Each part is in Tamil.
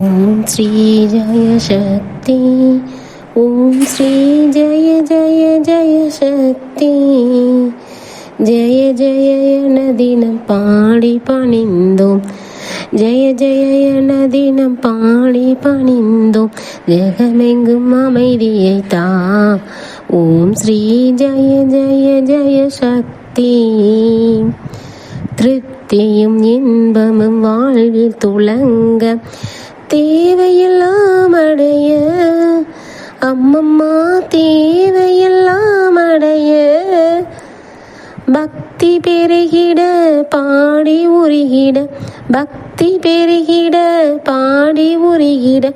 ஓம் ஸ்ரீ ஜய சக்தி ஓம் ஸ்ரீ ஜய ஜய ஜய சக்தி ஜய ஜய என தினம் பாடி பணிந்தோம் ஜய ஜய என தினம் பாடி பணிந்தோம் ஜெகமெங்கும் அமைதியை தா ஓம் ஸ்ரீ ஜய ஜய ஜய சக்தி திருப்தியும் இன்பமும் வாழ்வில் துளங்க தேவையெல்லாம் அடைய அம்மம்மா தேவையெல்லாம் அடைய பக்தி பெருகிட பாடி உருகிட பக்தி பெருகிட பாடி உருகிட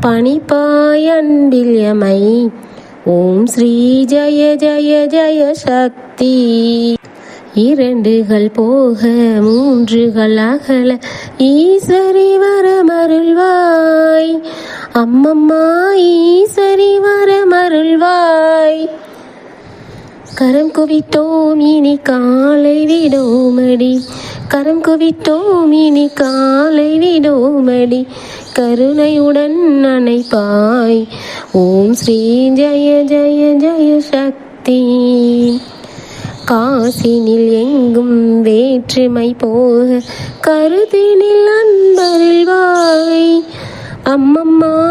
பணிப்பாய் அன்பில் எமை. ஓம் ஸ்ரீ ஜய ஜய ஜய சக்தி. இரண்டுகள் போக மூன்றுகள் அகல ஈஸ்வரி வரமருள்வாய் அம்மம்மா ஈஸ்வரி வரமருள்வாய் கரம் குவித்தோம் இனி காலை விடோமடி கரம் குவித்தோம் இனி காலை விடோமடி கருணையுடன் அணைப்பாய். ஓம் ஸ்ரீ ஜய ஜய ஜய சக்தி. காசினில் எங்கும் வேற்றுமை போக கருத்தினில் அன்பருள்வாய். அம்மம்மா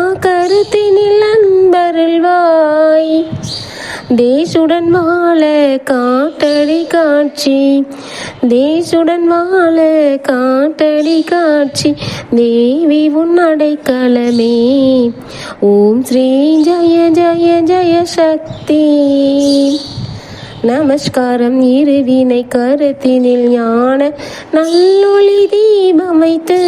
தேசுடன் வாழ காட்டடி காட்சி. தேசுடன் வாழ காட்டடி காட்சி. தேவி உன் அடைக்கலமே. ஓம் ஸ்ரீ ஜய ஜய ஜய சக்தி. நமஸ்காரம் இருவினை கருத்தினில் ஞான நல்லொளி தீபமைத்து